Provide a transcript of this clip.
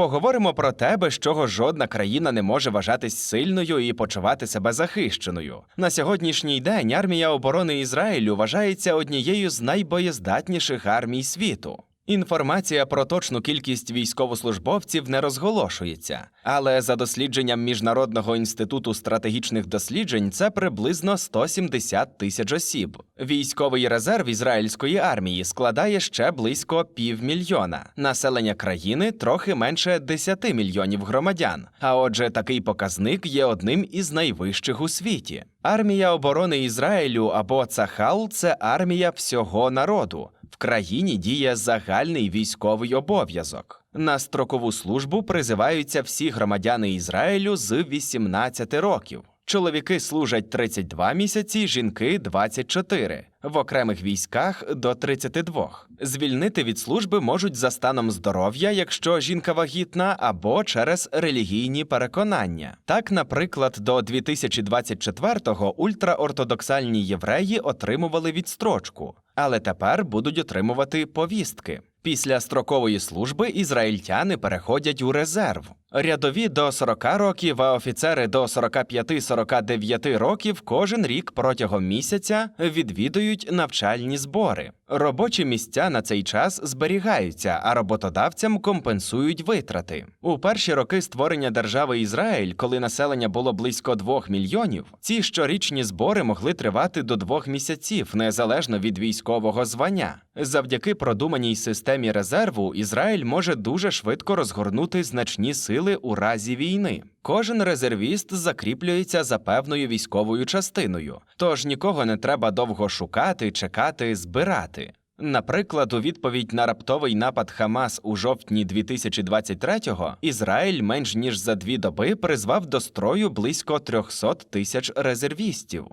Поговоримо про те, без чого жодна країна не може вважатись сильною і почувати себе захищеною. На сьогоднішній день армія оборони Ізраїлю вважається однією з найбоєздатніших армій світу. Інформація про точну кількість військовослужбовців не розголошується, але за дослідженням Міжнародного інституту стратегічних досліджень це приблизно 170 тисяч осіб. Військовий резерв ізраїльської армії складає ще близько півмільйона. Населення країни трохи менше 10 мільйонів громадян. А отже, такий показник є одним із найвищих у світі. Армія оборони Ізраїлю або Цахал це армія всього народу. В країні діє загальний військовий обов'язок. На строкову службу призиваються всі громадяни Ізраїлю з 18 років. Чоловіки служать 32 місяці, жінки 24, в окремих військах до 32. Звільнити від служби можуть за станом здоров'я, якщо жінка вагітна, або через релігійні переконання. Так, наприклад, до 2024-го ультраортодоксальні євреї отримували відстрочку, але тепер будуть отримувати повістки. Після строкової служби ізраїльтяни переходять у резерв. Рядові до 40 років, а офіцери до 45-49 років кожен рік протягом місяця відвідують навчальні збори. Робочі місця на цей час зберігаються, а роботодавцям компенсують витрати. У перші роки створення держави Ізраїль, коли населення було близько 2 мільйонів, ці щорічні збори могли тривати до двох місяців, незалежно від військового звання. Завдяки продуманій системі резерву Ізраїль може дуже швидко розгорнути значні сили у разі війни. Кожен резервіст закріплюється за певною військовою частиною, тож нікого не треба довго шукати, чекати, збирати. Наприклад, у відповідь на раптовий напад Хамас у жовтні 2023-го Ізраїль менш ніж за дві доби призвав до строю близько 300 тисяч резервістів.